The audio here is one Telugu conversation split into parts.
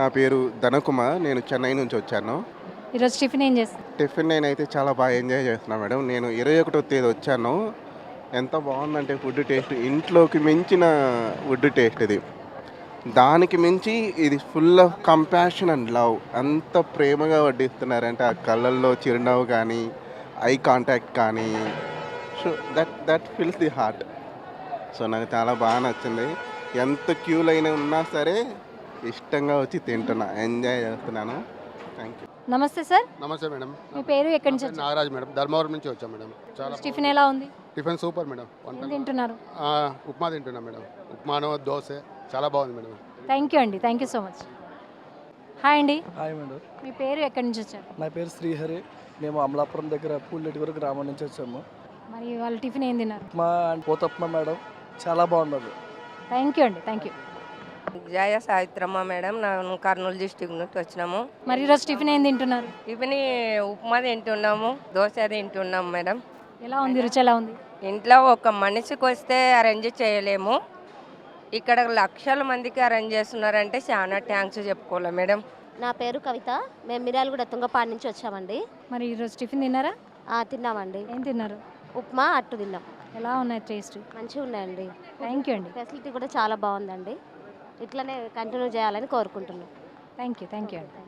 నా పేరు ధనకుమార్. నేను చెన్నై నుంచి వచ్చాను. ఈరోజు టిఫిన్ ఏం చేస్తారు టిఫిన్ నేనైతే చాలా బాగా ఎంజాయ్ చేస్తున్నాను మేడం. నేను ఇరవై ఒకటో తేదీ వచ్చాను. ఎంత బాగుందంటే ఫుడ్ టేస్ట్. ఇంట్లోకి మించిన ఫుడ్ టేస్ట్ ఇది. దానికి మించి ఇది full of compassion and love. అంత ప్రేమగా వడ్డిస్తున్నారంటే ఆ కళ్ళల్లో చిరునవ్వు కానీ ఐ కాంటాక్ట్ కానీ. So that that fills the heart. So నాకు చాలా బాగా నచ్చింది. ఎంత క్యూ లైన్ ఉన్నా సరే ఇష్టంగా వచ్చి తింటున్నా. ఎంజాయ్ చేస్తున్నాను. థ్యాంక్ యూ నమస్తే సార్. నమస్తే మేడం. మీ పేరు ఎక్కడి నుంచి వచ్చారు నాగరాజ్ మేడం. ధర్మవరం నుంచి వచ్చాం మేడం. చాలా టిఫిన్ ఎలా ఉంది? Tiffin super madam. ఏం వంటలు. తింటున్నారు? ఆ, ఉప్మా తింటున్నాం మేడం. ఉప్మాను దోశ చాలా బాగుంది మేడం. థ్యాంక్ యూ అండి. Thank you so much hi అండి. Hi madam. మీ పేరు ఎక్కడి నుంచి వచ్చారు? నా పేరు శ్రీహరి. మేము అమలాపురం దగ్గర పూల్లెటివరం గ్రామం నుంచి వచ్చాము. మరి వాళ్ళ టిఫిన్ ఏం తిన్నారు? మా పోతప్ప మేడం. చాలా బాగున్నది థ్యాంక్ యూ అండి. Thank you Jaya Savitramma madam నేను కర్నూలు డిస్టిక్ నుండి వచ్చినాము. మరి ఈరోజు టిఫిన్ ఏం తింటున్నారు? టిఫిన్ ఉప్మా తింటున్నాము దోశ తింటున్నాం మేడం. ఎలా ఉంది రుచి ఎలా ఉంది? ఇంట్లో ఒక మనిషికి వస్తే అరేంజ్ చేయలేము. ఇక్కడ లక్షల మందికి అరేంజ్ చేస్తున్నారంటే చాలా థ్యాంక్స్ చెప్పుకోవాలి మేడం. నా పేరు కవిత. మేము మిర్యాలగూడ తుంగపాడు నుంచి వచ్చామండి. మరి ఈరోజు టిఫిన్ తిన్నారా? ఆ, తిన్నామండి. ఏం తిన్నారు? ఉప్మా అట్టు తిన్నాం. ఎలా ఉన్నాయి టేస్ట్ మంచిగా ఉన్నాయండి థ్యాంక్ యూ అండి. ఫెసిలిటీ కూడా చాలా బాగుందండి. ఇట్లనే కంటిన్యూ చేయాలని కోరుకుంటున్నాం. థ్యాంక్ యూ థ్యాంక్ యూ అండి.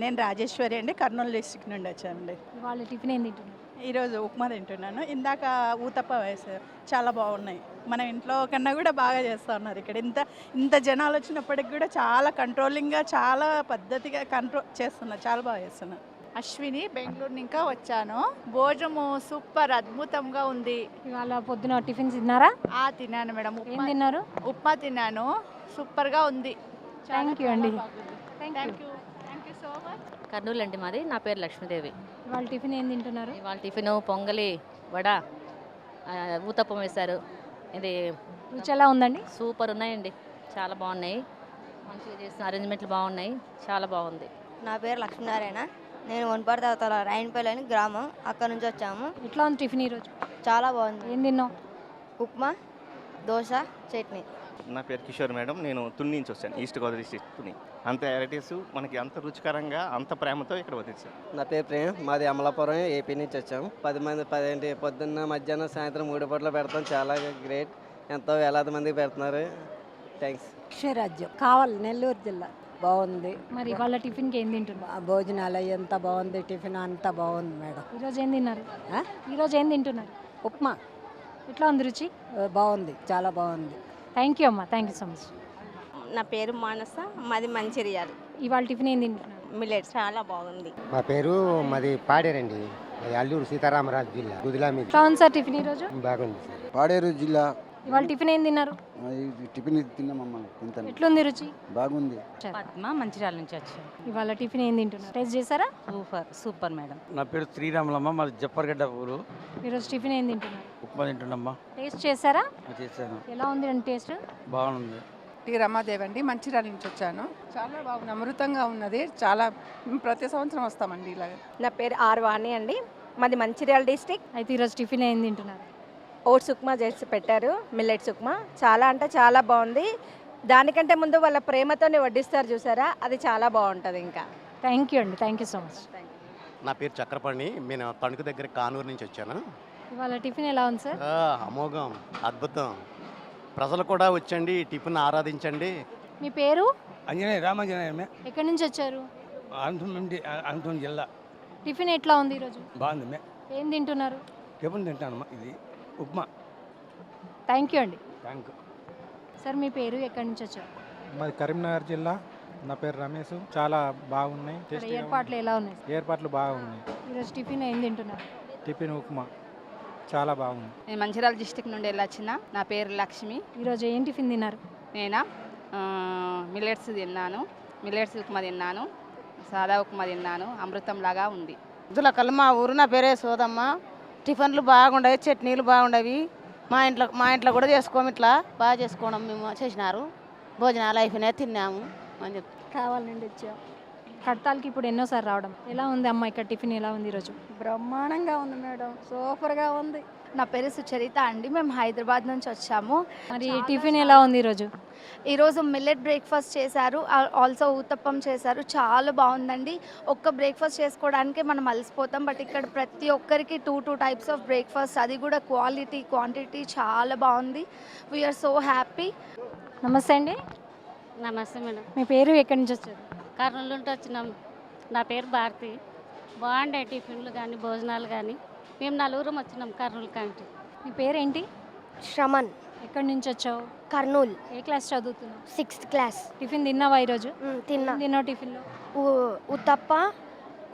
నేను రాజేశ్వరి అండి కర్నూలు డిస్టిక్ నుండి వచ్చానండి. వాళ్ళ టిఫిన్ ఏం తింటున్నారు? ఈరోజు ఉప్మా తింటున్నాను. ఇందాక ఊతప్ప వేసారు చాలా బాగున్నాయి. మనం ఇంట్లో కన్నా కూడా బాగా చేస్తూ ఉన్నారు ఇక్కడ. ఇంత ఇంత జనాలు వచ్చినప్పటికి కూడా చాలా కంట్రోలింగ్గా చాలా పద్ధతిగా కంట్రోల్ చేస్తున్నారు చాలా బాగా చేస్తున్నారు. అశ్విని బెంగళూరు ఇంకా వచ్చాను. భోజనము సూపర్ అద్భుతంగా ఉంది. ఇవాళ పొద్దున టిఫిన్ తిన్నారా? ఆ తిన్నాను మేడం. ఏం ఉప్మా తిన్నారు? ఉప్మా తిన్నాను. సూపర్గా ఉంది. థ్యాంక్ యూ అండి. Thank you you thank you so much Kurnool అండి మాది. నా పేరు లక్ష్మీదేవి. వాళ్ళ టిఫిన్ ఏం తింటున్నారు? ఇవాళ టిఫిన్ పొంగలి వడ ఊతప్పం వేశారు. ఇది రుచి ఎలా ఉందండి? సూపర్ ఉన్నాయండి. చాలా బాగున్నాయి. మంచిగా చేసిన అరేంజ్మెంట్లు బాగున్నాయి. చాలా బాగుంది. నా పేరు లక్ష్మీనారాయణ. నేను వనపర్తి అవతల రాయనపల్లి అని గ్రామం. అక్కడ నుంచి వచ్చాము. ఎట్లా ఉంది టిఫిన్ ఈరోజు? చాలా బాగుంది. ఏం తిన్నావు? ఉప్మా దోశ చట్నీ. నా పేరు కిషోర్ మేడం. నేను తుని నుంచి వచ్చాను. ఈస్ట్ గోదావరి తుని. అంత వెరైటీస్ మనకి అంత రుచికరంగా అంత ప్రేమతో ఇక్కడ వదిలించారు నా పేరు ప్రేమ్. మాది అమలాపురం ఏపీ నుంచి వచ్చాము పది మంది పదేంటి పొద్దున్న మధ్యాహ్నం సాయంత్రం మూడు పూటలు పెడతాం. చాలా గ్రేట్ ఎంతో వేలాది మందికి పెడుతున్నారు. థ్యాంక్స్ అక్షరాజ్యం కావాలి నెల్లూరు జిల్లా. బాగుంది. మరి వాళ్ళ టిఫిన్కి ఏం తింటున్నారు? ఆ భోజనాలు ఎంత బాగుంది టిఫిన్ అంతా బాగుంది మేడం. ఈరోజు ఏం తిన్నారు? ఆ? ఈరోజు ఏం తింటున్నారు? ఉప్మా. ఎట్లా ఉంది రుచి? బాగుంది చాలా బాగుంది. థ్యాంక్ యూ అమ్మా. థ్యాంక్ యూ సో మచ్ నా పేరు మానస మాది మంచిర్యాల. ఇవాళ టిఫిన్ ఏం తింటున్నారు? మిల్లెట్ చాలా బాగుంది. మా పేరు మాది పాడేరండి. అల్లూరు సీతారామరాజు జిల్లా గుదిలా మీద సార్ టిఫిన్ ఈరోజు బాగుంది సార్. పాడేరు జిల్లా ఇవాళ టిఫిన్ ఏం తిన్నారు? టిఫిన్ తిన్నామమ్మా తింటాను. ఎట్లుంది రుచి? బాగుంది. పద్మ మంచిర్యాల నుంచి వచ్చాను ఇవాళ టిఫిన్ ఏం తింటున్నారు? టేస్ట్ చేశారా? Super super madam. నా పేరు శ్రీరాములమ్మ మాది జప్పర్గడ్డ ఊరు. ఈరోజు టిఫిన్ ఏం తింటున్నారు? ఉప్మా తింటున్నామ్మా. టేస్ట్ చేశారా? చేశాను. ఎలా ఉంది అండి టేస్ట్? బాగుంది. టీ రమాదేవి అండి మంచిర్యాల నుంచి వచ్చాను. చాలా బాగుంది అమృతంగా ఉన్నది. చాలా మేము ప్రతి సంవత్సరం వస్తామండి ఇలాగ. నా పేరు ఆర్ వాణి అండి. మాది మంచిర్యాల డిస్టిక్. అయితే ఈరోజు టిఫిన్ ఏం తింటున్నారు? ఓట్స్ ఉప్మా చేసి పెట్టారు మిల్లెట్స్ ఉప్మా చాలా అంటే చాలా బాగుంది. దానికంటే ముందు వాళ్ళ ప్రేమతోనే వడ్డిస్తారు చూసారా? అది చాలా బాగుంటుంది ఇంకా. థ్యాంక్ యూ అండి. థ్యాంక్ యూ సో మచ్ నా పేరు చక్రపాణి నేను తణుకు దగ్గర కానూరు నుంచి వచ్చాను. ఇవాళ టిఫిన్ ఎలా ఉంది సార్? ఆ, అమోఘం. అద్భుతం. ప్రజలు కూడా వచ్చండి ఈ టిఫిన్ ఆరాధించండి. మీ పేరు? అంజనేయ రామాంజనేయ ఎక్కడి నుంచి వచ్చారు? అనంతం నుండి అనంతం జిల్లా. టిఫిన్ ఎట్లా ఉంది ఈరోజు? బాగుంది ఏం తింటున్నారు? టిఫిన్ తింటానమ్మా ఇది. ఉప్మా. థ్యాంక్ యూ అండి. థ్యాంక్ యూ సార్ మీ పేరు ఎక్కడి నుంచి వచ్చారు? మాది కరీంనగర్ జిల్లా. నా పేరు రమేష్ చాలా బాగున్నాయి. ఇక్కడ ఏర్పాట్లు ఎలా ఉన్నాయి ఏర్పాట్లు బాగున్నాయి. ఈరోజు టిఫిన్ ఏం తింటున్నారు? టిఫిన్ ఉప్మా. చాలా బాగుంది. నేను మంచిర్యాల డిస్టిక్ నుండి వెళ్ళొచ్చిన నా పేరు లక్ష్మి. ఈరోజు ఏం టిఫిన్ తిన్నారు? నేనా? మిల్లెట్స్ తిన్నాను. మిల్లెట్స్ ఉప్మా తిన్నాను. సాదా ఉప్మా తిన్నాను. అమృతం లాగా ఉంది దులకల్ మా ఊరు నా పేరే సోదమ్మ. టిఫిన్లు బాగుండవి చట్నీలు బాగుండవి. మా ఇంట్లో మా ఇంట్లో కూడా చేసుకోము ఇట్లా. బాగా చేసుకోవడం మేము చేసినారు. భోజనాలు అయిపోయినాయి తిన్నాము అని చెప్తాను కావాలండి వచ్చాం కడతాలకి ఇప్పుడు ఎన్నోసారి రావడం. ఎలా ఉంది అమ్మ ఇక్కడ టిఫిన్ ఎలా ఉంది ఈరోజు? బ్రహ్మాండంగా ఉంది మేడం. సూపర్గా ఉంది. నా పేరు సుచరిత అండి. మేము హైదరాబాద్ నుంచి వచ్చాము. మరి టిఫిన్ ఎలా ఉంది ఈరోజు? ఈరోజు మిల్లెట్ బ్రేక్ఫాస్ట్ చేశారు. ఆల్సో ఊతప్పం చేశారు. చాలా బాగుందండి. ఒక్క బ్రేక్ఫాస్ట్ చేసుకోవడానికే మనం అలసిపోతాం. బట్ ఇక్కడ ప్రతి ఒక్కరికి two two types of breakfast అది కూడా క్వాలిటీ క్వాంటిటీ చాలా బాగుంది. వీఆర్ సో హ్యాపీ నమస్తే అండి. నమస్తే మేడం. మీ పేరు ఎక్కడి నుంచి వచ్చారు? కర్నూలు నుండి వచ్చినాం. నా పేరు భారతి. బాగుండే టిఫిన్లు కానీ భోజనాలు కానీ. మేము నలుగురం వచ్చినాం కర్నూలు కంటి మీ పేరేంటి? శ్రమన్. ఎక్కడి నుంచి వచ్చావు? కర్నూలు. ఏ క్లాస్ చదువుతున్నావు? Sixth class. టిఫిన్ తిన్నావా ఈరోజు? తిన్నా. తిన్నావు టిఫిన్లో? ఉత్తప్ప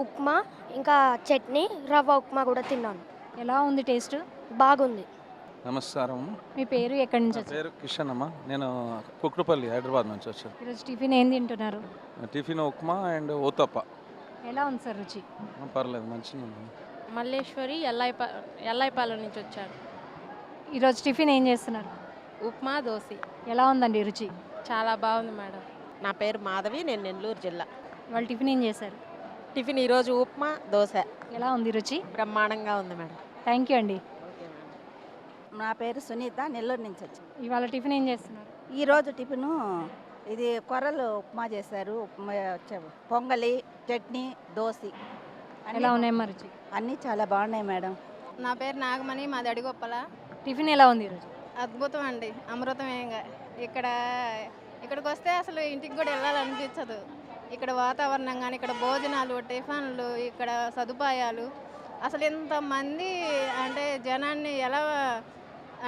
ఉప్మా ఇంకా చట్నీ రవ్వ ఉప్మా కూడా తిన్నాను. ఎలా ఉంది టేస్ట్? బాగుంది. నమస్కారం. మీ పేరు ఎక్కడి నుంచి నా పేరు కిషన్ అమ్మ. నేను కుక్రుపల్లి హైదరాబాద్ నుంచి వచ్చాను. ఈరోజు టిఫిన్ ఏం తింటున్నారు? టిఫిన్ ఉప్మా అండ్ ఊతప్ప ఎలా ఉంది సార్ రుచి? పర్లేదు మంచిగా ఉంది మల్లేశ్వరి ఎల్లాయిపా ఎల్లాయిపాలెం నుంచి వచ్చాను ఈరోజు టిఫిన్ ఏం చేస్తున్నారు? ఉప్మా దోశ. ఎలా ఉందండి రుచి? చాలా బాగుంది మేడం. నా పేరు మాధవి నేను నెల్లూరు జిల్లా. వాళ్ళు టిఫిన్ ఏం చేశారు? టిఫిన్ ఈరోజు ఉప్మా దోశ. ఎలా ఉంది రుచి? బ్రహ్మాండంగా ఉంది మేడం. థ్యాంక్ యూ అండి నా పేరు సునీత నెల్లూరు నుంచి వచ్చి. ఇవాళ టిఫిన్ ఏం చేస్తున్నారు? ఈరోజు టిఫిను ఇది కొర్రలు ఉప్మా చేశారు ఉప్మా పొంగలి చట్నీ దోశ. ఎలా ఉన్నాయి మరి రుచి? అన్నీ చాలా బాగున్నాయి మేడం. నా పేరు నాగమణి మాది అడిగొప్పల. టిఫిన్ ఎలా ఉంది ఈరోజు? అద్భుతం అండి. అమృతమేంగా ఇక్కడ ఇక్కడికి వస్తే అసలు ఇంటికి కూడా వెళ్ళాలనిపించదు. ఇక్కడ వాతావరణం కానీ ఇక్కడ భోజనాలు టిఫిన్లు ఇక్కడ సదుపాయాలు. అసలు ఇంతమంది అంటే జనాన్ని ఎలా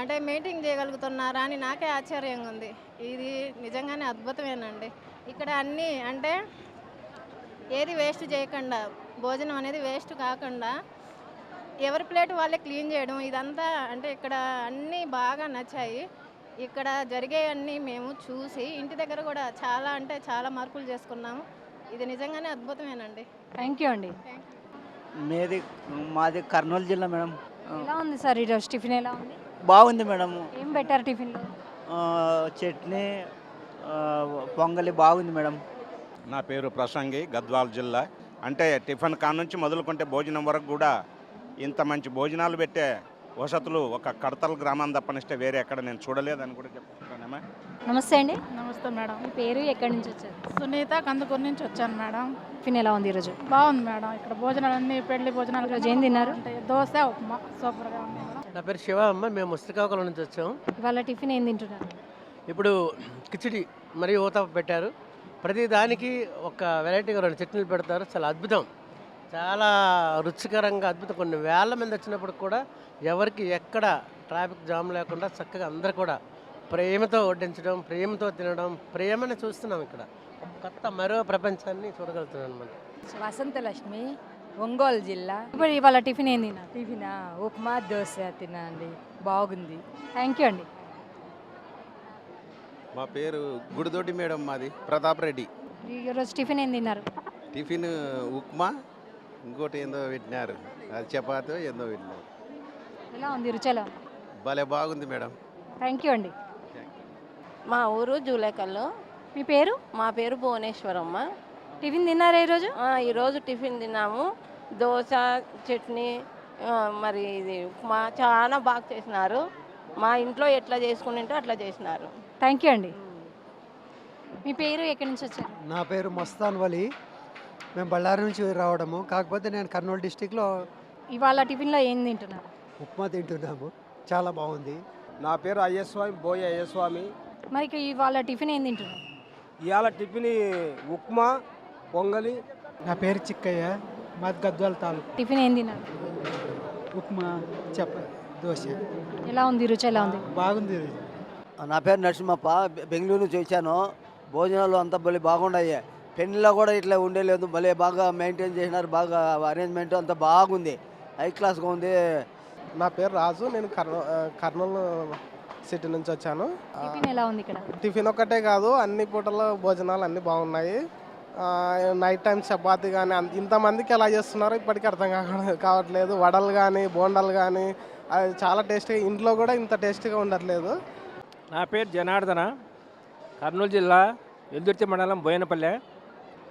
అంటే మీటింగ్ చేయగలుగుతున్నారా అని నాకే ఆశ్చర్యంగా ఉంది. ఇది నిజంగానే అద్భుతమేనండి. ఇక్కడ అన్నీ అంటే ఏది వేస్ట్ చేయకుండా భోజనం అనేది వేస్ట్ కాకుండా ఎవరి ప్లేట్ వాళ్ళే క్లీన్ చేయడం ఇదంతా అంటే ఇక్కడ అన్నీ బాగా నచ్చాయి. ఇక్కడ జరిగేవన్నీ మేము చూసి ఇంటి దగ్గర కూడా చాలా అంటే చాలా మార్పులు చేసుకున్నాము. ఇది నిజంగానే అద్భుతమేనండి. థ్యాంక్ యూ అండి. మేది మాది కర్నూలు జిల్లా మేడం. ఎలా ఉంది సార్ ఈరోజు టిఫిన్ ఎలా ఉంది? బాగుంది మేడం. ఏం పెట్టారు టిఫిన్లో? ఆ, చట్నీ పొంగలి బాగుంది మేడం. నా పేరు ప్రసంగి గద్వాల్ జిల్లా. అంటే టిఫిన్ కాడ నుంచి మొదలుకుంటే భోజనం వరకు కూడా ఇంత మంచి భోజనాలు పెట్టే వసతులు ఒక కడతల గ్రామం తప్పనిస్తే వేరే ఎక్కడ నేను చూడలేదని కూడా చెప్పుకుంటానమ్మా నమస్తే అండి. నమస్తే మేడం. మీ పేరు ఎక్కడి నుంచి వచ్చారు? సునీత కందుకూరు నుంచి వచ్చాను మేడం. టిఫిన్ ఎలా ఉంది ఈరోజు? బాగుంది మేడం. ఇక్కడ భోజనాలు అన్ని పెళ్ళి భోజనాలు ఈరోజు ఏం తిన్నారు? దోశ ఉప్మా. సూపర్గా ఉంది నా పేరు శివ అమ్మ. మేము శ్రీకాకుళం నుంచి వచ్చాం ఇవాళ టిఫిన్ ఏం తింటున్నారు? ఇప్పుడు కిచిడి మరియు ఊతప్ప పెట్టారు. ప్రతి దానికి ఒక వెరైటీగా రెండు చట్నీలు పెడతారు. చాలా అద్భుతం. చాలా రుచికరంగా అద్భుతం. కొన్ని వేల మంది వచ్చినప్పుడు కూడా ఎవరికి ఎక్కడ ట్రాఫిక్ జామ్ లేకుండా చక్కగా అందరు కూడా ప్రేమతో వడ్డించడం ప్రేమతో తినడం ప్రేమని చూస్తున్నాం ఇక్కడ. కొత్త మరో ప్రపంచాన్ని చూడగలుగుతున్నాం అనమాట వసంత లక్ష్మి ఒంగోలు జిల్లా. ఇప్పుడు ఇవాళ టిఫిన్ ఏం తిన్నారు? టిఫిన్? ఉప్మా దోశ తినండి బాగుంది. థ్యాంక్ యూ అండి. మా పేరు గుడిదొడ్డి మేడం మాది ప్రతాప్ రెడ్డి. ఈరోజు టిఫిన్ ఏం తిన్నారు? టిఫిన్ ఉప్మా ఇంకోటి ఏందో పెట్టినారు. అది చపాతో ఏందో పెట్టినారు. ఎలా ఉంది? రుచి ఎలా ఉంది భలే బాగుంది మేడం. థ్యాంక్ యూ అండి. మా ఊరు జూలేకల్లో. మీ పేరు? మా పేరు భువనేశ్వరమ్మ. టిఫిన్ తిన్నారా ఈరోజు? ఆ, ఈరోజు టిఫిన్ తిన్నాము. దోశ చట్నీ మరి ఇది ఉప్మా చాలా బాగా చేసినారు. మా ఇంట్లో ఎట్లా చేసుకుంటే అట్లా చేసినారు. థ్యాంక్ యూ అండి. మీ పేరు ఎక్కడి నుంచి వచ్చారు? నా పేరు మస్తాన్ వలి. మేము బళ్ళారి నుంచి రావడము. కాకపోతే నేను కర్నూలు డిస్టిక్లో ఇవాళ టిఫిన్లో ఏం తింటున్నారు? ఉప్మా తింటున్నాము. చాలా బాగుంది. నా పేరు అయ్యస్వామి బోయ అయ్యస్వామి. మరి ఇక ఇవాళ టిఫిన్ ఏం తింటున్నారు? ఇవాళ టిఫిన్ ఉప్మా పొంగలి. నా పేరు చిక్కయ్య మాది గద్వాల తాలూకు. టిఫిన్ ఏం తిన్నారు? ఉప్మా చెప్ప దోశ. ఎలా ఉంది? రుచి ఎలా ఉంది? బాగుంది నా పేరు నరసింహప్ప. బెంగళూరు నుంచి వచ్చాను. భోజనాలు అంతా భలే బాగున్నాయి పెళ్ళిలో కూడా ఇట్లా ఉండేలేదు. భలే బాగా మెయింటైన్ చేసినారు. బాగా అరేంజ్మెంట్ అంతా బాగుంది. హై క్లాస్గా ఉంది. నా పేరు రాజు. నేను కర్నూ కర్నూలు సిటీ నుంచి వచ్చాను. టిఫిన్ ఎలా ఉంది ఇక్కడ? టిఫిన్ ఒక్కటే కాదు. అన్ని పూటల భోజనాలు అన్నీ బాగున్నాయి. ఆ, నైట్ టైం చపాతి కానీ అంత ఇంతమందికి ఎలా చేస్తున్నారో ఇప్పటికీ అర్థం కాక కావట్లేదు. వడలు కానీ బోండాలు కానీ అది చాలా టేస్టీగా ఇంట్లో కూడా ఇంత టేస్టీగా ఉండట్లేదు. నా పేరు జనార్దన. కర్నూలు జిల్లా ఎదుర్తి మండలం బోయనపల్లె.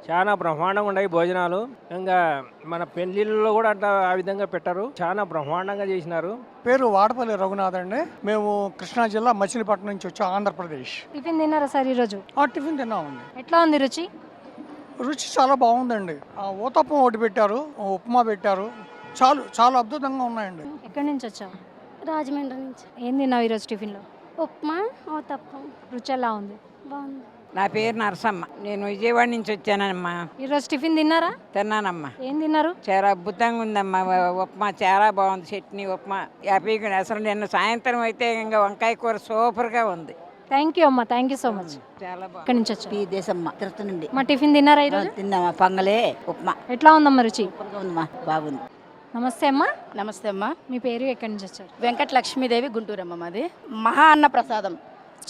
చాలా బ్రహ్మాండంగా ఉన్నాయి భోజనాలు. ఇంకా మన పెళ్ళిళ్ళలో కూడా అట్లా ఆ విధంగా పెట్టారు. చాలా బ్రహ్మాండంగా చేసినారు. పేరు వాడపల్లి రఘునాథ్ అండి. మేము కృష్ణా జిల్లా మచిలీపట్నం నుంచి వచ్చాం ఆంధ్రప్రదేశ్. టిఫిన్ తిన్నారా సార్ ఈరోజు? ఆ టిఫిన్ తిన్నామండి ఎట్లా ఉంది రుచి? రుచి చాలా బాగుందండి. ఆ ఊతప్పం ఒకటి పెట్టారు ఉప్మా పెట్టారు. చాలు చాలా అద్భుతంగా ఉన్నాయండి. ఎక్కడి నుంచి వచ్చావు? రాజమండ్రి నుంచి. ఏం తిన్నావు ఈరోజు టిఫిన్లో? ఉప్మా ఊతప్పం రుచి ఎలా ఉంది. బాగుంది. నా పేరు నరసమ్మ. నేను విజయవాడ నుంచి వచ్చానమ్మా. ఈరోజు టిఫిన్ తిన్నారా? తిన్నానమ్మా. ఏం తిన్నారు? చాలా అద్భుతంగా ఉందమ్మా. వ- ఉప్మా చాలా బాగుంది. చట్నీ ఉప్మా. హ్యాపీగా ఉంది. అసలు నిన్న సాయంత్రం అయితే ఇంకా వంకాయ కూర సూపర్గా ఉంది. థ్యాంక్ యూ అమ్మా. థ్యాంక్ యూ సో మచ్ చాలా ఎక్కడి నుంచి ఈ దేశమ్మ తిరుపతి నుండి. మా టిఫిన్ తిన్నారా ఈరోజు? తిన్నామా? పొంగలే ఉప్మా. ఎట్లా ఉందమ్మా రుచి? ఉందమ్మా. బాగుంది. నమస్తే అమ్మా. నమస్తే అమ్మా. మీ పేరు ఎక్కడి నుంచి వచ్చారు? వెంకట లక్ష్మీదేవి గుంటూరమ్మ మాది. మహా అన్న ప్రసాదం.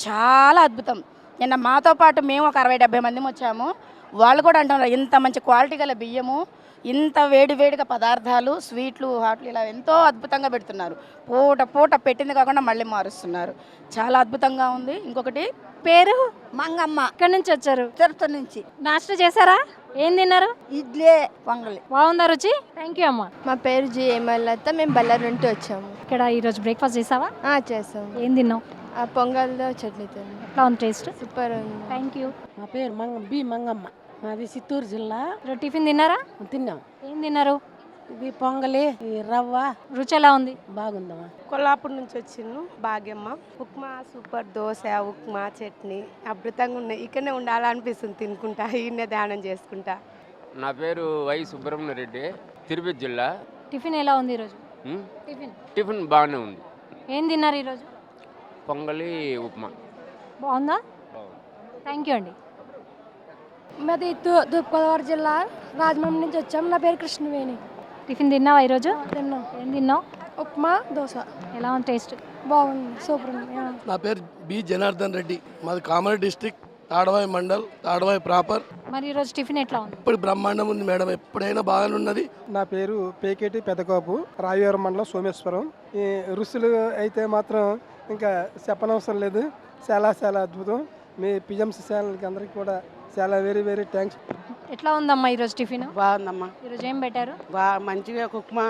చాలా అద్భుతం. నిన్న మాతో పాటు మేము ఒక అరవై డెబ్బై మంది వచ్చాము. వాళ్ళు కూడా అంటున్నారు ఇంత మంచి క్వాలిటీ గల బియ్యము ఇంత వేడి వేడిగా పదార్థాలు స్వీట్లు హాట్లు ఇలా ఎంతో అద్భుతంగా పెడుతున్నారు. పూట పూట పెట్టింది కాకుండా మళ్ళీ మారుస్తున్నారు. చాలా అద్భుతంగా ఉంది. ఇంకొకటి పేరు? మంగమ్మ. ఎక్కడి నుంచి వచ్చారు? తిరుపతి నుంచి. నాస్టా చేశారా? ఏం తిన్నారు? ఇడ్లీ పొంగలి. బాగుందా రుచి? థ్యాంక్ యూ అమ్మా. మా పేరు జి లత మేము బళ్ళారి నుండి వచ్చాము. ఇక్కడ ఈరోజు బ్రేక్ఫాస్ట్ చేసావా? ఆ, చేసాము ఏం తిన్నావు? ఆ పొంగల్తో చట్నీ తిన్నాం. ఎట్లా ఉంది టేస్ట్ సూపర్ ఉంది. థ్యాంక్ యూ మా పేరు మంగ బి మంగమ్మ. మాది చిత్తూరు జిల్లా. టిఫిన్ తిన్నారా? తిన్నాం. ఏం తిన్నారు? ఇది పొంగలి ఈ రవ్వ. రుచి ఎలా ఉంది. బాగుందమ్మా. కొల్లాపూర్ నుంచి వచ్చిండు భాగ్యమ్మ. ఉప్మా సూపర్ దోశ ఉప్మా చట్నీ అద్భుతంగా ఉన్నాయి. ఇక్కడనే ఉండాలనిపిస్తుంది తినుకుంటా ఈయనే ధ్యానం చేసుకుంటా. నా పేరు వై సుబ్రహ్మణ్య రెడ్డి. తిరుపతి జిల్లా. టిఫిన్ ఎలా ఉంది ఈరోజు? ఉమ్, టిఫిన్. టిఫిన్ బాగానే ఉంది. ఏం తిన్నారు ఈరోజు? పొంగలి ఉప్మా. బాగుందా? థ్యాంక్ యూ అండి. మాది తూ- తూర్పుగోదావరి జిల్లా రాజమండ్రి నుంచి వచ్చాము నా పేరు కృష్ణవేణి. టిఫిన్ తిన్నావా ఈరోజు? తిన్నాం. ఏం తిన్నావు? ఉప్మా దోశ. ఎలా ఉంది టేస్ట్? బాగుంది. సూపర్ ఉంది. ఆ. నా పేరు బి జనార్దన్ రెడ్డి. మాది కామారెడ్డి డిస్టిక్ తాడవాయి మండల్ తాడవాయి ప్రాపర్. మరి ఈరోజు టిఫిన్ ఎట్లా ఉంది? ఇప్పుడు బ్రహ్మాండం ఉంది మేడం. ఎప్పుడైనా బాగానే ఉన్నది. నా పేరు పేకేటి పెదకోపు రాయవరం మండలం సోమేశ్వరం. ఈ రుసులు అయితే మాత్రం ఇంకా చెప్పనవసరం లేదు. చాలా చాలా అద్భుతం. మీ పిఎంసి ఛానల్కి అందరికీ కూడా చాలా వెరీ వెరీ థ్యాంక్స్ ఎట్లా ఉందమ్మా ఈరోజు టిఫిన్? బాగుందమ్మా. ఈరోజు ఏం పెట్టారు? బాగా మంచిగా ఉప్మా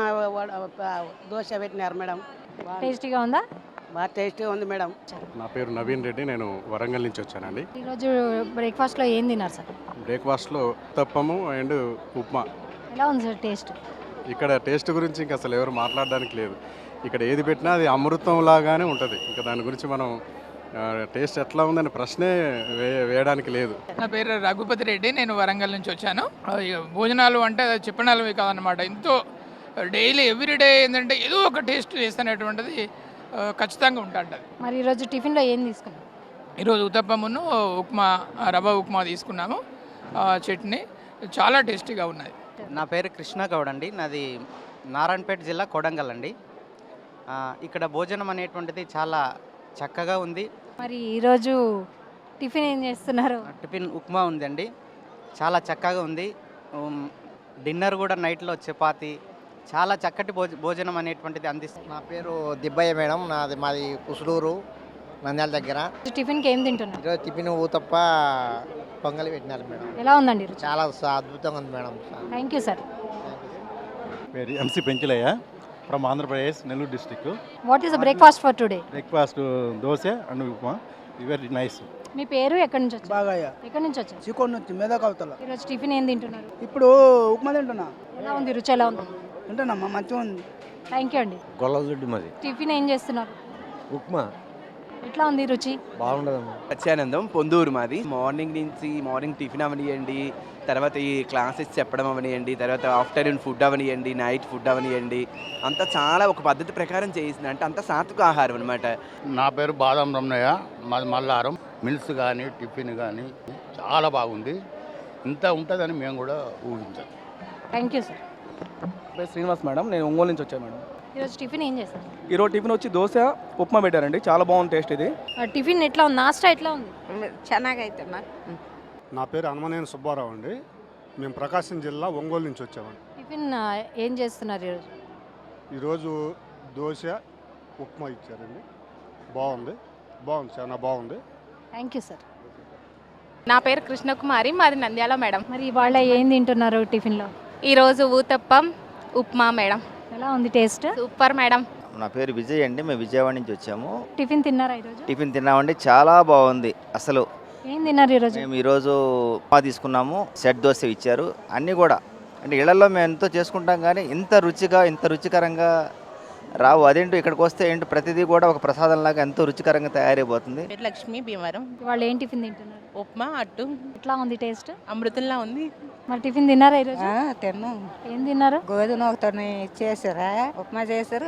దోశ పెట్టినారు మేడం. టేస్టీగా ఉందా? బాగా టేస్టీగా ఉంది మేడం. నా పేరు నవీన్ రెడ్డి నేను వరంగల్ నుంచి వచ్చానండి. ఈరోజు బ్రేక్ఫాస్ట్లో ఏం తిన్నారు సార్? బ్రేక్ఫాస్ట్లో తప్పము అండ్ ఉప్మా. ఎలా ఉంది సార్ టేస్ట్? ఇక్కడ టేస్ట్ గురించి ఇంకా అసలు ఎవరు మాట్లాడడానికి లేదు. ఇక్కడ ఏది పెట్టినా అది అమృతం లాగానే ఉంటుంది. ఇంకా దాని గురించి మనం టేస్ట్ ఎట్లా ఉందని ప్రశ్నే వే వేయడానికి లేదు. నా పేరు రఘుపతి రెడ్డి నేను వరంగల్ నుంచి వచ్చాను. భోజనాలు అంటే అది చెప్పనాలవి కాదనమాట ఎంతో డైలీ ఎవ్రీడే ఏంటంటే ఏదో ఒక టేస్ట్ చేస్తున్నటువంటిది ఖచ్చితంగా ఉంటుంది మరి ఈరోజు టిఫిన్లో ఏం తీసుకున్నారు ఈరోజు ఉత్తప్పమును ఉప్మా రవ్వ ఉప్మా తీసుకున్నాము. చట్నీ చాలా టేస్టీగా ఉన్నది. నా పేరు కృష్ణ గౌడ్ అండి. నాది నారాయణపేట జిల్లా కొడంగల్ అండి. ఇక్కడ భోజనం అనేటువంటిది చాలా చక్కగా ఉంది. మరి ఈరోజు టిఫిన్ ఏం చేస్తున్నారు? టిఫిన్ ఉప్మా ఉందండి. చాలా చక్కగా ఉంది. ఉమ్, డిన్నర్ కూడా నైట్లో చపాతి చాలా చక్కటి భోజ భోజనం అనేటువంటిది అందిస్తుంది నా పేరు దిబ్బయ్య మేడం. నాది మాది కుసులూరు నంద్యాల దగ్గర. టిఫిన్కి ఏం తింటున్నారు? ఈరోజు టిఫిన్ ఊతప్ప పొంగలి పెట్టినారు మేడం. ఎలా ఉందండి చాలా స- అద్భుతంగా ఉంది మేడం. Thank you sir. పేరు MC Penkilayya. From Andhra Pradesh Nellore district what is breakfast for today breakfast dosa and upma very nice మీ పేరు ఎక్కడి నుంచి వచ్చారు? బాగయ్య. ఎక్కడి నుంచి వచ్చారు? చికోన్ నుంచి మెదక్ అవతల ఈరోజు టిఫిన్ ఏం తింటున్నారు? ఇప్పుడు ఉప్మా తింటున్నా. ఎలా ఉంది? రుచి ఎలా ఉంది? తింటున్నామ్మా మంచిగా ఉంది. థ్యాంక్ యూ అండి. గొల్లదొడ్డి మాది టిఫిన్ ఏం చేస్తున్నారు? ఉప్మా. ఎట్లా ఉంది రుచి? బాగుండదమ్మా. సత్యానందం పొందూరు మాది. మార్నింగ్ నుంచి మార్నింగ్ టిఫిన్ అవనియండి తర్వాత ఈ క్లాసెస్ చెప్పడం అవనియండి తర్వాత ఆఫ్టర్నూన్ ఫుడ్ అవనియండి నైట్ ఫుడ్ అవనియండి. అంతా చాలా ఒక పద్ధతి ప్రకారం చేసింది అంటే అంతా సాత్విక ఆహారం అనమాట నా పేరు బాదం రమణయ్య. మాది మల్లారం. మిల్స్ కానీ టిఫిన్ కానీ చాలా బాగుంది. ఇంత ఉంటుందని మేము కూడా ఊహించాం. Thank you sir Srinivas madam. నేను ఒంగోలు నుంచి వచ్చాను మేడం. ఈరోజు టిఫిన్ ఏం చేస్తారు ఈరోజు టిఫిన్ వచ్చి దోశ ఉప్మా పెట్టారండి చాలా బాగుంది టేస్ట్ ఇది ఆ, టిఫిన్ ఎట్లా ఉంది నాస్టా ఎట్లా ఉంది ಚೆನ್ನಾಗೈತೆ ಅಮ್ಮ నా పేరు హనుమనేని సుబ్బారావు అండి మేము ప్రకాశం జిల్లా ఒంగోలు నుంచి వచ్చామండి టిఫిన్ ఆ, ఏం చేస్తున్నారు ఈరోజు ఈరోజు దోశ ఉప్మా ఇచ్చారండి బాగుంది బాగుంది చాలా బాగుంది థ్యాంక్ యూ సార్ నా పేరు కృష్ణకుమారి మాది నంద్యాల మేడం మరి ఇవాళ ఏం తింటున్నారు టిఫిన్లో ఈరోజు ఊతప్పం ఉప్మా మేడం ఎలా ఉంది టేస్ట్? Super madam. నా పేరు విజయ్ అండి మేము విజయవాడ నుంచి వచ్చాము. టిఫిన్ తిన్నారా ఈరోజు? టిఫిన్ తిన్నామండి చాలా బాగుంది అసలు. ఏం తిన్నారు ఈరోజు? మేము ఈరోజు ఉప్మా తీసుకున్నాము సెట్ దోశ ఇచ్చారు అన్నీ కూడా. అంటే ఇళ్ళలో మేము ఎంతో చేసుకుంటాం కానీ ఇంత రుచిగా ఇంత రుచికరంగా రావు అదేంటో ఇక్కడికి వస్తే ఏంటో ప్రతిదీ కూడా ఒక ప్రసాదంలాగా ఎంతో రుచికరంగా తయారైపోతుంది. లక్ష్మి భీమవరం. ఇవాళ ఏం టిఫిన్ తింటున్నారు? ఉప్మా అట్టు. ఎట్లా ఉంది టేస్ట్? అమృతంలా ఉంది. మరి టిఫిన్ తిన్నారా ఈరోజు? తిన్నాం. ఏం తిన్నారు? గోధుమతో చేసారా ఉప్మా చేశారు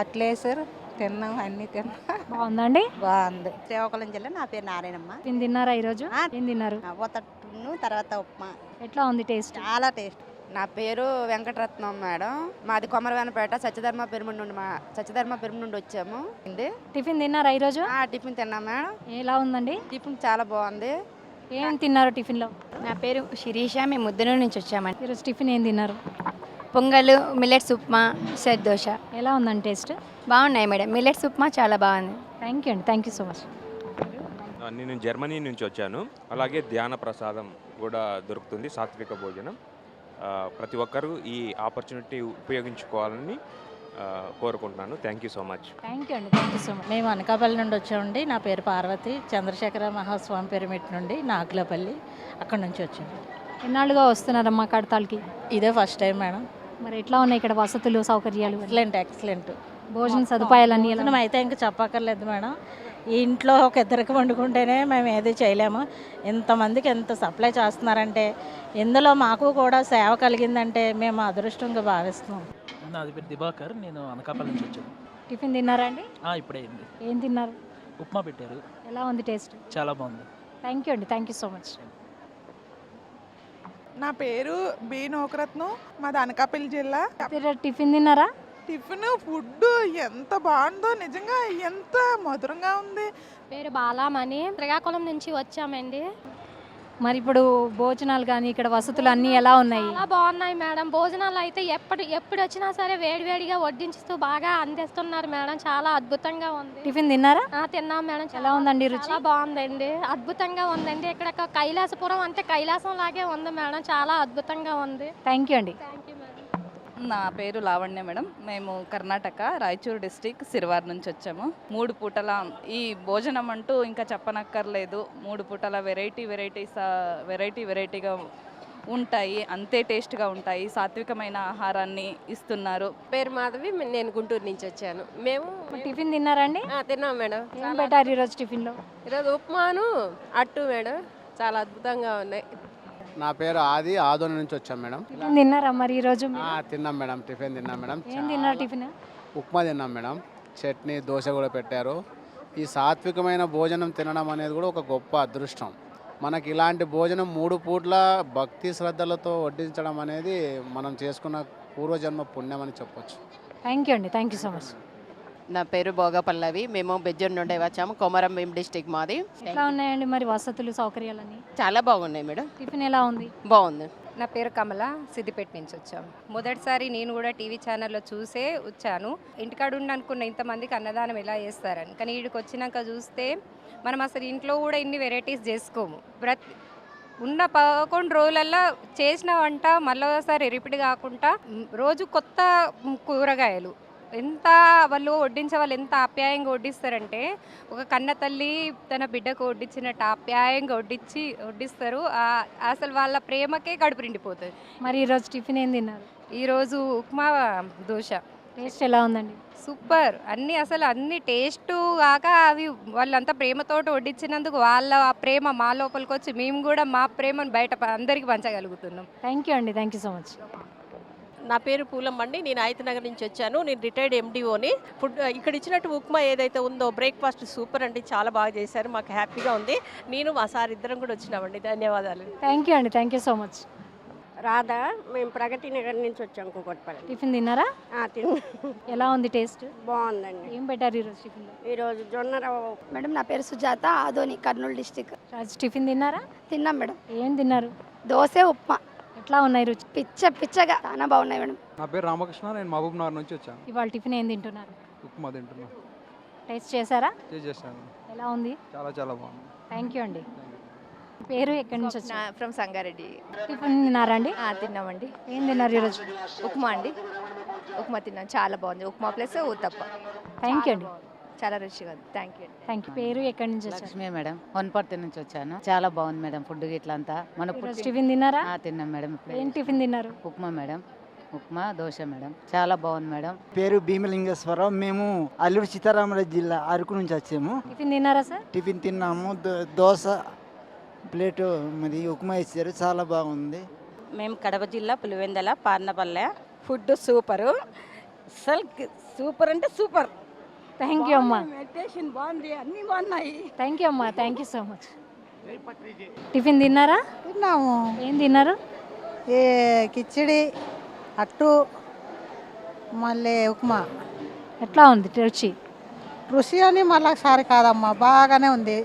అట్లు వేసారు తిన్నాం అన్ని తిన్నాం. బాగుందండి బాగుంది. శ్రీకాకుళం జిల్లా నా పేరు నారాయణమ్మ. టిఫిన్ తిన్నారా ఈరోజు? ఏం తిన్నారు? తర్వాత ఉప్మా. ఎట్లా ఉంది టేస్ట్? చాలా టేస్ట్. నా పేరు వెంకటరత్నం మేడం. మాది కొమరవేనపేట సత్యధర్మ పెరుముండి నుండి మా సత్యధర్మ పెరుము నుండి వచ్చాము. ఇది టిఫిన్ తిన్నారా ఈరోజు? టిఫిన్ తిన్నాం మేడం. ఎలా ఉందండి? టిఫిన్ చాలా బాగుంది. ఏం తిన్నారు టిఫిన్లో? నా పేరు శిరీష మేము ముద్దనూరు నుంచి వచ్చామండి. ఈరోజు టిఫిన్ ఏం తిన్నారు? Pongal millets upma set dosa. ఎలా ఉందండి టేస్ట్? బాగున్నాయి మేడం. మిల్లెట్స్ ఉప్మా చాలా బాగుంది. థ్యాంక్ యూ అండి. Thank you so much. నేను జర్మనీ నుంచి వచ్చాను. అలాగే ధ్యాన ప్రసాదం కూడా దొరుకుతుంది సాత్విక భోజనం. ఆ, ప్రతి ఒక్కరూ ఈ ఆపర్చునిటీ ఉపయోగించుకోవాలని కోరుకుంటున్నాను. Thank you so much thank you అండి. థ్యాంక్ యూ సో మచ్ మేము అనకాపల్లి నుండి వచ్చామండి. నా పేరు పార్వతి. చంద్రశేఖర మహాస్వామి పిరమిడ్ నుండి నాగులపల్లి అక్కడ నుంచి వచ్చాము ఎన్నాళ్ళుగా వస్తున్నారమ్మా కడతాలకి? ఇదే ఫస్ట్ టైం మేడం. మరి ఎట్లా ఉన్నాయి ఇక్కడ వసతులు సౌకర్యాలు? ఎక్సలెంట్ ఎక్సలెంట్ భోజన సదుపాయాలన్నీ ఎలా? భోజనం అయితే ఇంకా చెప్పక్కర్లేదు మేడం. ఈ ఇంట్లో ఒక ఇద్దరికి వండుకుంటేనే మేము ఏది చేయలేము. ఇంతమందికి ఎంత సప్లై చేస్తున్నారంటే ఇందులో మాకు కూడా సేవ కలిగిందంటే మేము అదృష్టంగా భావిస్తున్నాం. నాది పేరు దివాకర్ నేను అనకాపల్లి నుంచి వచ్చాను. టిఫిన్ తిన్నారా అండి? ఆ, ఇప్పుడే అయింది. ఏం తిన్నారు? ఉప్మా పెట్టారు. ఎలా ఉంది టేస్ట్? చాలా బాగుంది. థ్యాంక్ యూ అండి థ్యాంక్ యూ సో మచ్ నా పేరు బి నోకరత్నం మాది అనకాపల్లి జిల్లా. టిఫిన్ తిన్నారా? టిఫిన్ ఫుడ్ ఎంత బాగుందో నిజంగా ఎంత మధురంగా ఉంది. పేరు బాలామణి. శ్రీకాకుళం నుంచి వచ్చామండి. మరి ఇప్పుడు భోజనాలు కానీ ఇక్కడ వసతులు అన్నీ ఎలా ఉన్నాయి? చాలా బాగున్నాయి మేడం. భోజనాలు అయితే ఎప్పుడు ఎప్పుడు వచ్చినా సరే వేడివేడిగా వడ్డించుతూ బాగా అందిస్తున్నారు మేడం. చాలా అద్భుతంగా ఉంది. టిఫిన్ తిన్నారా? ఆ, తిన్నాం మేడం. ఎలా ఉందండి రుచి? చాలా బాగుందండి. అద్భుతంగా ఉందండి. ఇక్కడ ఒక కైలాసపురం అంటే కైలాసం లాగే ఉంది మేడం. చాలా అద్భుతంగా ఉంది. థ్యాంక్ యూ అండి. నా పేరు లావణ్య మేడం. మేము కర్ణాటక రాయచూరు డిస్టిక్ సిరివార్ నుంచి వచ్చాము. మూడు పూటల ఈ భోజనం అంటూ ఇంకా చెప్పనక్కర్లేదు. మూడు పూటల వెరైటీ వెరైటీస్ వెరైటీ వెరైటీగా ఉంటాయి. అంతే టేస్ట్గా ఉంటాయి. సాత్వికమైన ఆహారాన్ని ఇస్తున్నారు. పేరు మాధవి. నేను గుంటూరు నుంచి వచ్చాను. మేము టిఫిన్ తిన్నారండి? తిన్నాం మేడం. పెట్టారు ఈరోజు టిఫిన్లో? ఈరోజు ఉప్మాను అట్టు మేడం. చాలా అద్భుతంగా ఉన్నాయి. నా పేరు ఆది ఆదోని నుంచి వచ్చాం మేడం. టిఫిన్ తిన్నారా మరి ఈరోజు మీరు? ఆ, తిన్నాం మేడం టిఫిన్ తిన్నాం మేడం. ఏం తిన్నారు టిఫిన్? ఉప్మా తిన్నాం మేడం. చట్నీ దోశ కూడా పెట్టారు. ఈ సాత్వికమైన భోజనం తినడం అనేది కూడా ఒక గొప్ప అదృష్టం. మనకి ఇలాంటి భోజనం మూడు పూట్ల భక్తి శ్రద్ధలతో వడ్డించడం అనేది మనం చేసుకున్న పూర్వజన్మ పుణ్యం అని చెప్పొచ్చు. థ్యాంక్ యూ అండి. థ్యాంక్ యూ సో మచ్ నా పేరు భోగ పల్లవి. మేము బెజ్జూర్ నుండి వచ్చాము. కొమరం భీం డిస్టిక్ మాది. ఎట్లా ఉన్నాయండి మరి వసతులు సౌకర్యాలన్నీ? చాలా బాగున్నాయి మేడం. టిఫిన్ ఎలా ఉంది? బాగుంది. నా పేరు కమల. సిద్దిపేట నుంచి వచ్చాము మొదటిసారి నేను కూడా టీవీ ఛానల్లో చూసే వచ్చాను. ఇంటికాడ ఉండి అనుకున్న ఇంతమందికి అన్నదానం ఎలా చేస్తారని. కానీ వీడికి వచ్చినాక చూస్తే మనం అసలు ఇంట్లో కూడా ఇన్ని వెరైటీస్ చేసుకోము. ప్రతి ఉన్న పదకొండు రోజులల్లో చేసిన వంట మళ్ళీసారి రిపీట్ కాకుండా రోజు కొత్త కూరగాయలు ఎంత వాళ్ళు వడ్డించే వాళ్ళు ఎంత ఆప్యాయంగా వడ్డిస్తారంటే ఒక కన్న తల్లి తన బిడ్డకు వడ్డించినట్టు ఆప్యాయంగా వడ్డించి వడ్డిస్తారు. అసలు వాళ్ళ ప్రేమకే కడుపు నిండిపోతుంది. మరి ఈరోజు టిఫిన్ ఏం తిన్నారు? ఈరోజు ఉప్మా దోశ. టేస్ట్ ఎలా ఉందండి? సూపర్. అన్ని అసలు అన్ని టేస్ట్ కాక అవి వాళ్ళంతా ప్రేమతోటి వడ్డించినందుకు వాళ్ళ ఆ ప్రేమ మా లోపలికి వచ్చి మేము కూడా మా ప్రేమను బయట అందరికీ పంచగలుగుతున్నాం. థ్యాంక్ యూ అండి. Thank you so much. నా పేరు పూలమ్మండి. నేను నగర్ నుంచి వచ్చాను. నేను రిటైర్డ్ ఎండిఓని ఫుడ్ ఇక్కడ ఇచ్చినట్టు ఉప్మా ఏదైతే ఉందో బ్రేక్ఫాస్ట్ సూపర్ అండి. చాలా బాగా చేశారు. మాకు హ్యాపీగా ఉంది. నేను మా సార్ ఇద్దరం కూడా వచ్చినామండి. ధన్యవాదాలు. థ్యాంక్ యూ అండి. Thank you so much Radha మేము ప్రగతి నగర్ నుంచి వచ్చాం కుకట్పల్లి టిఫిన్ తిన్నారా? తిన్నా. ఎలా ఉంది టేస్ట్? బాగుందండి. ఏం పెట్టారు ఈరోజు టిఫిన్లో ఈరోజు జొన్న రవ్వ. మేడం నా పేరు సుజాత. ఆదోని కర్నూలు డిస్టిక్. రాజు టిఫిన్ తిన్నారా? తిన్నాం మేడం. ఏం తిన్నారు? దోశ ఉప్మా. ఎట్లా ఉన్నాయి రుచి. పిచ్చ పిచ్చగా చాలా బాగున్నాయి మేడం. నా పేరు రామకృష్ణ నేను మహబూబ్ నగర్ నుంచి వచ్చాను. ఇవాళ టిఫిన్ ఏం తింటున్నారు? ఉప్మా తింటున్నా టేస్ట్ చేశారా? చేసేసాను. ఎలా ఉంది? చాలా చాలా బాగుంది. థ్యాంక్ యూ అండి. పేరు ఎక్కడి నుంచి వచ్చారు ఫ్రమ్ సంగారెడ్డి. టిఫిన్ తిన్నారా అండి? తిన్నామండి. ఏం తిన్నారు ఈరోజు? ఉప్మా అండి. ఉప్మా తిన్నాం. చాలా బాగుంది. Upma plus uttappa. Thank you అండి. చాలా రుచిగా ఉంది. థ్యాంక్ యూ థ్యాంక్ యూ పేరు ఎక్కడి నుంచి వచ్చారు? లక్ష్మి మేడం వనపర్తి నుంచి వచ్చాను. చాలా బాగుంది మేడం ఫుడ్ ఇట్లా అంతా. మన ఈరోజు టిఫిన్ తిన్నారా? ఆ, తిన్నాం మేడం ఇప్పుడే. ఏం టిఫిన్ తిన్నారు? ఉప్మా మేడం. ఉప్మా దోశ మేడం. చాలా బాగుంది మేడం. పేరు భీమలింగేశ్వరరావు. మేము అల్లూరు సీతారామరాజు జిల్లా అరకు నుంచి వచ్చాము. టిఫిన్ తిన్నారా సార్? టిఫిన్ తిన్నాము. దో- దోశ ప్లేటు మరి ఉప్మా ఇచ్చారు. చాలా బాగుంది. మేము కడప జిల్లా పులివెందల పార్నపల్లె. Food super. అసలు సూపర్ అంటే సూపర్. థ్యాంక్ యూ అమ్మా. మెడిటేషన్ బాగుంది అన్నీ బాగున్నాయి. థ్యాంక్ యూ అమ్మా. Thank you so much tiffin తిన్నారా? తిన్నాము. ఏం తిన్నారు? ఏ కిచిడి అట్టు మళ్ళీ ఉప్మా. ఎట్లా ఉంది రుచి? రుచి అని మళ్ళీ సారి కాదమ్మా బాగానే ఉంది.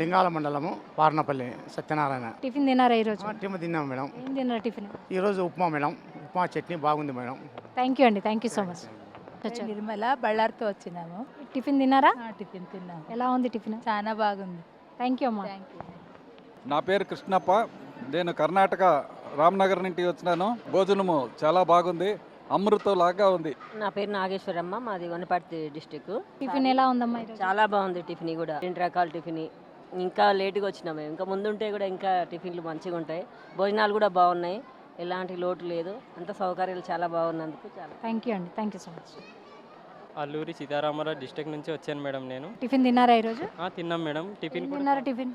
లింగాల మండలము వారణపల్లి సత్యనారాయణ. టిఫిన్ తిన్నారా ఈరోజు? టిఫిన్ తిన్నాం మేడం. ఏం తిన్నారు టిఫిన్? ఈరోజు ఉప్మా మేడం. ఉప్మా చట్నీ బాగుంది మేడం. థ్యాంక్ యూ అండి. Thank you so much Nirmala బళ్ళారితో వచ్చినాము. టిఫిన్ తిన్నారా? టిఫిన్ తిన్నాము. ఎలా ఉంది టిఫిన్? చాలా బాగుంది. థ్యాంక్ యూ అమ్మా. నా పేరు కృష్ణప్ప. నేను కర్ణాటక రామ్నగర్ నుండి వచ్చినాను. భోజనము చాలా బాగుంది. అమృతం లాగా ఉంది. నా పేరు నాగేశ్వరమ్మ. మాది వనపర్తి డిస్టిక్ టిఫిన్ ఎలా ఉందమ్మా చాలా బాగుంది టిఫిన్ కూడా. రెండు రకాల టిఫిన్. ఇంకా లేట్గా వచ్చినాము. ఇంకా ముందుంటే కూడా ఇంకా టిఫిన్లు మంచిగా ఉంటాయి. భోజనాలు కూడా బాగున్నాయి. ఎలాంటి లోటు లేదు. అంత సౌకర్యాలు చాలా బాగున్నందుకు చాలా థ్యాంక్ యూ అండి. Thank you so much Alluri Sitaramarao district నుంచి వచ్చాను మేడం నేను. టిఫిన్ తిన్నారా ఈరోజు? ఆ, తిన్నాం మేడం. టిఫిన్ కూడా తిన్నారా టిఫిన్?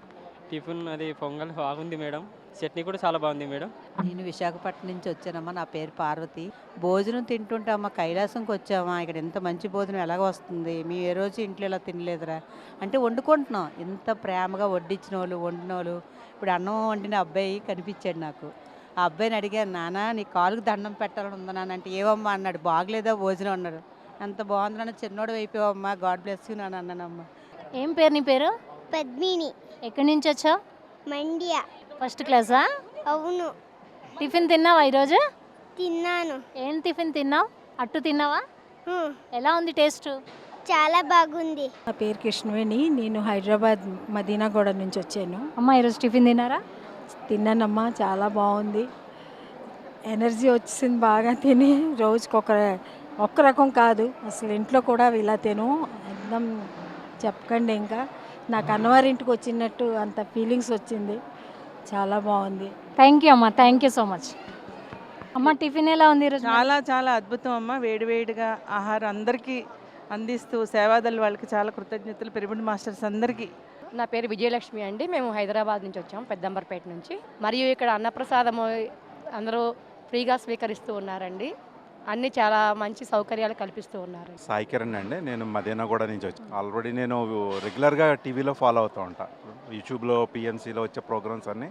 టిఫిన్ అది పొంగల్ బాగుంది మేడం. చట్నీ కూడా చాలా బాగుంది మేడం. నేను విశాఖపట్నం నుంచి వచ్చానమ్మా నా పేరు పార్వతి. భోజనం తింటుంటామా కైలాసంకి వచ్చామా ఇక్కడ ఎంత మంచి భోజనం ఎలాగ వస్తుంది? మేము ఏ రోజు ఇంట్లో ఇలా తినలేదురా. అంటే వండుకుంటున్నాం. ఎంత ప్రేమగా వడ్డించిన వాళ్ళు వండిన వాళ్ళు ఇప్పుడు అన్నం వండిన అబ్బాయి కనిపించాడు నాకు. ఆ అబ్బాయిని అడిగాను నాన్న నీ కాలుకు దండం పెట్టాలని ఉందా నాన్న అంటే ఏవమ్మా? అన్నాడు. బాగలేదా భోజనం? అన్నాడు. ఎంత బాగుంది నాన్న చిన్నోడు అయిపోయావమ్మా. గాడ్ బ్లెస్ యూ నాన్న అన్నానమ్మా. ఏం పేరు నీ పేరు? పద్మిని. ఎక్కడి నుంచి వచ్చావు? మండ్య. ఫస్ట్ క్లాసా అవును. టిఫిన్ తిన్నావా ఈరోజు? తిన్నాను. ఏం టిఫిన్ తిన్నావు? అట్టు తిన్నావా? ఎలా ఉంది టేస్ట్? చాలా బాగుంది. నా పేరు కృష్ణవేణి. నేను హైదరాబాద్ మదీనాగూడ నుంచి వచ్చాను. అమ్మా ఈరోజు టిఫిన్ తిన్నారా? తిన్నానమ్మా చాలా బాగుంది. ఎనర్జీ వచ్చింది బాగా తిని. రోజుకి ఒక ఒక్క రకం కాదు. అసలు ఇంట్లో కూడా ఇలా తిను. ఎగ్దం చెప్పకండి ఇంకా. నాకు అన్నవారింటికి వచ్చినట్టు అంత ఫీలింగ్స్ వచ్చింది. చాలా బాగుంది. థ్యాంక్ యూ అమ్మ. థ్యాంక్ యూ సో మచ్ అమ్మ టిఫిన్ ఎలా ఉంది ఈరోజు? చాలా చాలా అద్భుతం అమ్మ. వేడివేడిగా ఆహారం అందరికీ అందిస్తూ సేవాదలు వాళ్ళకి చాలా కృతజ్ఞతలు. పిరమిడ్ మాస్టర్స్ అందరికీ. నా పేరు విజయలక్ష్మి అండి. మేము హైదరాబాద్ నుంచి వచ్చాం పెద్దంబర్పేట నుంచి. మరియు ఇక్కడ అన్నప్రసాదము అందరూ ఫ్రీగా స్వీకరిస్తూ ఉన్నారండి. అన్ని చాలా మంచి సౌకర్యాలు కల్పిస్తూ ఉన్నారు. సాయి కిరణ్ అండి నేను మదీనాగూడ నుంచి వచ్చి ఆల్రెడీ నేను రెగ్యులర్గా టీవీలో ఫాలో అవుతూ ఉంటా. యూట్యూబ్లో పిఎంసీలో వచ్చే ప్రోగ్రామ్స్ అన్నీ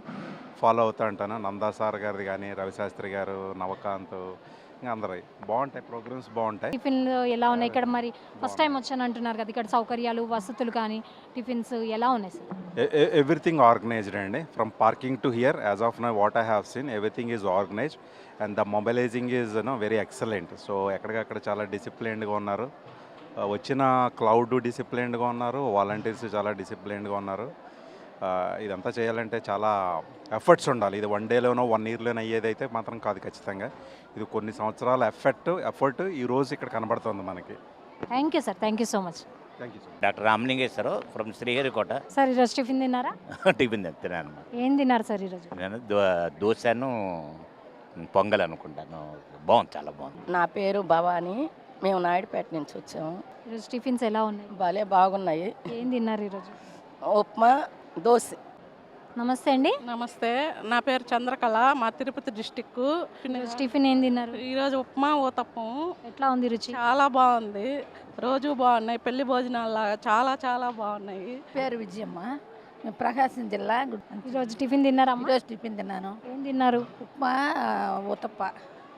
ఫాలో అవుతూ ఉంటాను. నందా సార్ గారిది కానీ రవిశాస్త్రి గారు నవకాంత్ అందరూ బాగుంటాయి ప్రోగ్రామ్స్ బాగుంటాయి. టిఫిన్ ఎలా ఉన్నాయి? ఇక్కడ మరి ఫస్ట్ టైం వచ్చాను అంటున్నారు కదా ఇక్కడ సౌకర్యాలు వసతులు కానీ టిఫిన్స్ ఎలా ఉన్నాయి సార్? ఎవ్రీథింగ్ ఆర్గనైజ్డ్ అండి. From parking to here as of now what I have seen everything is organised and the mobilising is no very excellent so ఎక్కడికక్కడ చాలా డిసిప్లైన్డ్గా ఉన్నారు. Uh, వచ్చిన క్లౌడ్ డిసిప్లైన్డ్గా ఉన్నారు. వాలంటీర్స్ చాలా డిసిప్లైన్డ్గా ఉన్నారు. ఇదంతా చేయాలంటే చాలా ఎఫర్ట్స్ ఉండాలి. ఇది వన్ డేలోనో వన్ ఇయర్లోనో అయ్యేదైతే మాత్రం కాదు ఖచ్చితంగా. ఇది కొన్ని సంవత్సరాల ఎఫెక్ట్ ఎఫర్ట్ ఈ రోజు ఇక్కడ కనబడుతుంది మనకి. Thank you sir. Thank you so much. Thank you doctor Ramalingeswararao from Sriharikota. Sir ఈరోజు టిఫిన్ తిన్నారా? టిఫిన్ తిన్నాను ఏం తిన్నారు సార్ ఈరోజు? నేను దో- దోశను పొంగల్ అనుకుంటాను. బాగుంది చాలా బాగుంది. నా పేరు భవాని. మేము నాయుడుపేట నుంచి వచ్చాము. ఈరోజు టిఫిన్స్ ఎలా ఉన్నాయి? భలే బాగున్నాయి. ఏం తిన్నారు ఈరోజు? ఉప్మా దోశ నమస్తే అండి. నమస్తే నా పేరు చంద్రకళ మా తిరుపతి డిస్టిక్ టిఫిన్ ఏం తిన్నారు? ఈరోజు ఉప్మా ఊతప్పం ఎట్లా ఉంది రుచి? చాలా బాగుంది. రోజు బాగున్నాయి పెళ్ళి భోజనాల్లాగా చాలా చాలా బాగున్నాయి. పేరు విజయమ్మ. మేము ప్రకాశం జిల్లా ఈరోజు టిఫిన్ తిన్నారా ఈరోజు టిఫిన్ తిన్నాను. ఏం తిన్నారు? ఉప్మా ఉతప్ప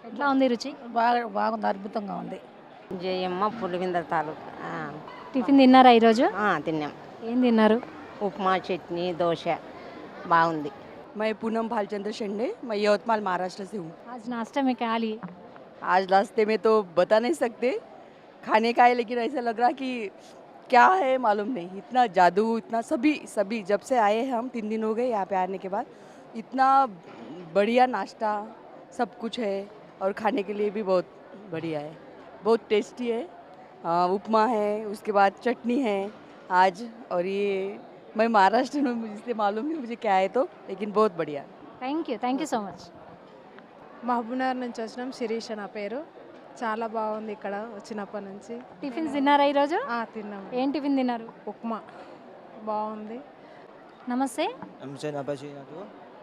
ఎట్లా ఉంది రుచి? బాగా బాగుంది అద్భుతంగా ఉంది. జయమ్మ పులివిందర తాలూకా. టిఫిన్ తిన్నారా ఈరోజు? తిన్నాం. ఏం తిన్నారు? ఉప్మా చట్నీ దోశ బాగుంది मैं पूनम भालचंद्र शेंडे मैं यवतमाल महाराष्ट्र से हूँ आज नाश्ते में क्या लिए आज रास्ते में तो बता नहीं सकते खाने का है लेकिन ऐसा लग रहा कि क्या है मालूम नहीं इतना जादू इतना सभी सभी जब से आए हैं हम तीन दिन हो गए यहाँ पे आने के बाद इतना बढ़िया नाश्ता सब कुछ है और खाने के लिए भी बहुत बढ़िया है बहुत टेस्टी है हाँ, उपमा है उसके बाद चटनी है आज और ये मैं महाराष्ट्र में मुझे मालूम नहीं मुझे क्या है तो लेकिन बहुत बढ़िया thank you thank you so much Mahabubnagar నుంచి వచ్చినాం శిరీష్ నా పేరు చాలా బాగుంది ఇక్కడ వచ్చినప్పటి నుంచి టిఫిన్స్ తిన్నారా ఈరోజు ఆ, తిన్నాం ఏం టిఫిన్ తిన్నారు ఉప్మా బాగుంది నమస్తే నమస్తే నా పేరు శ్రీనాథ్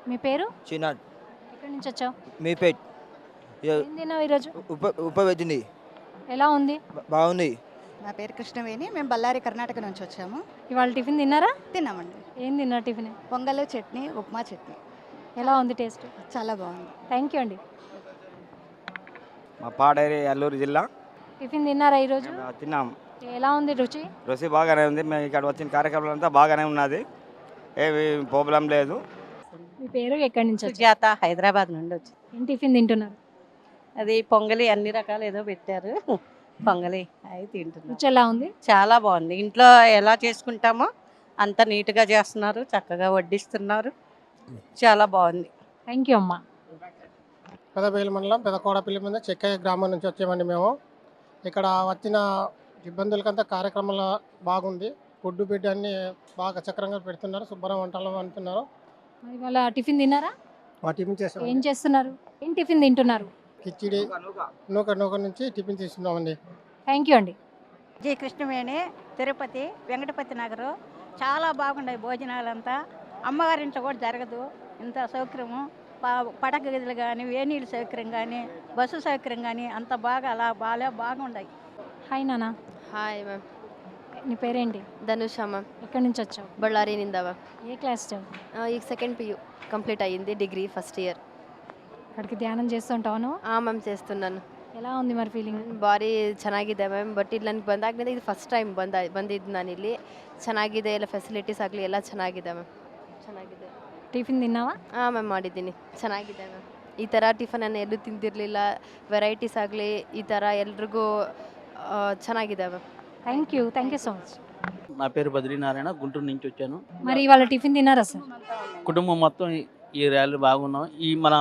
మీ పేరు శ్రీనాథ్ ఎక్కడి నుంచి వచ్చావు మీపేట్ ఏం తిన్నావు ఈరోజు ఉప ఉప పెట్టింది ఎలా ఉంది బాగుంది నా పేరు కృష్ణవేణి. మేము బళ్ళారి కర్ణాటక నుంచి వచ్చాము. ఇవాళ టిఫిన్ తిన్నారా? తిన్నామండి. ఏం తిన్నారు టిఫిన్? పొంగల్ చట్నీ ఉప్మా చట్నీ. ఎలా ఉంది టేస్ట్? చాలా బాగుంది. థ్యాంక్ యూ అండి. మా పాడేరి అల్లూరు జిల్లా. టిఫిన్ తిన్నారా ఈరోజు? తిన్నాం. ఎలా ఉంది రుచి? రుచి బాగానే ఉంది. మేము ఇక్కడ వచ్చిన కార్యక్రమం అంతా బాగానే ఉన్నది. ఏమి ప్రాబ్లం లేదు. మీ పేరు ఎక్కడి నుంచి సుజాత హైదరాబాద్ నుండి వచ్చి ఏం టిఫిన్ తింటున్నారు? అది పొంగలి అన్ని రకాలు ఏదో పెట్టారు. పొంగలి. అవి తింటున్నాం. రుచి ఎలా ఉంది? చాలా బాగుంది. ఇంట్లో ఎలా చేసుకుంటామో అంత నీట్గా చేస్తున్నారు. చక్కగా వడ్డిస్తున్నారు. చాలా బాగుంది. థ్యాంక్ యూ అమ్మా. పెదబేలు మండలం పెదకోడపల్లి మీద చెక్కయ్య గ్రామం నుంచి వచ్చామండి మేము. ఇక్కడ వచ్చిన ఇబ్బందులకంతా కార్యక్రమాలు బాగుంది. ఫుడ్ బిడ్ అన్ని బాగా చక్రంగా పెడుతున్నారు. శుభ్రం వంటలు అంటున్నారు. మరి టిఫిన్ తిన్నారా? టిఫిన్ చేసాం ఏం చేస్తున్నారు? ఏం టిఫిన్ తింటున్నారు? కిచ్చిడి నూక నూక. నుంచి టిఫిన్ తీసుకున్నామండి థ్యాంక్ యూ అండి. జీ కృష్ణవేణి తిరుపతి వెంకటపతి నగరు. చాలా బాగున్నాయి భోజనాలంతా. అమ్మగారింట్లో కూడా జరగదు. ఇంత సౌకర్యము. పడక గదులు కానీ వేనీళ్ళ సౌకర్యం కానీ బస్సు సౌకర్యం కానీ అంత బాగా అలా బాగా బాగున్నాయి హాయ్ నానా. హాయ్ మ్యామ్ నీ పేరేంటి? ధనుష మ్యామ్ ఎక్కడి నుంచి వచ్చావు? బళ్ళారి నిందావా ఏ క్లాస్ ఈ సెకండ్ పియూ కంప్లీట్ అయ్యింది డిగ్రీ ఫస్ట్ ఇయర్. అక్కడికి ధ్యానం చేస్తుంటావు ಆ ಮ್ಯಾಮ್ చేస్తున్నాను ఎలా ఉంది మరి ఫీలింగ్ ಭಾರಿ ಚೆನ್ನಾಗಿದೆ ಮ್ಯಾಮ್ ಬಟ್ ಇಲ್ಲಿ ನನಗೆ ಬಂದಾಗಿನಿಂದ ಇದು ಫಸ್ಟ್ ಟೈಮ್ ಬಂದ ಬಂದಿದ್ದು ನಾನು ಇಲ್ಲಿ ಚೆನ್ನಾಗಿದೆ ಎಲ್ಲ ಫೆಸಿಲಿಟೀಸ್ ಆಗಲಿ ಎಲ್ಲ ಚೆನ್ನಾಗಿದೆ ಮ್ಯಾಮ್ ಚೆನ್ನಾಗಿದೆ ಟಿಫಿನ್ ತಿನ್ನಾವಾ ಹಾಂ ಮ್ಯಾಮ್ ಮಾಡಿದ್ದೀನಿ ಚೆನ್ನಾಗಿದೆ ಮ್ಯಾಮ್ ಈ ಥರ ಟಿಫನ್ ನಾನು ಎಲ್ಲೂ ತಿಂದಿರಲಿಲ್ಲ ವೆರೈಟೀಸ್ ಆಗಲಿ ಈ ಥರ ಎಲ್ರಿಗೂ ಆ, ಚೆನ್ನಾಗಿದೆ ma'am thank you thank you so much నా పేరు బద్రీనారాయణ గుంటూరు నుంచి వచ్చాను మరి ఇవాళ టిఫిన్ తిన్నారా సార్ కుటుంబం మొత్తం ఈ- ఈ ర్యాలీ బాగున్నాం ఈ మన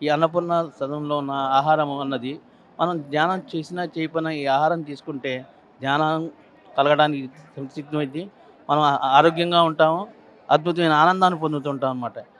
ఈ అన్నపూర్ణ సదనంలో ఉన్న ఆహారం అన్నది మనం ధ్యానం చేసినా చేయకపోయినా ఈ ఆహారం తీసుకుంటే ధ్యానం కలగడానికి సంసిద్ధమైంది మనం ఆరోగ్యంగా ఉంటాము అద్భుతమైన ఆనందాన్ని పొందుతుంటాం అన్నమాట.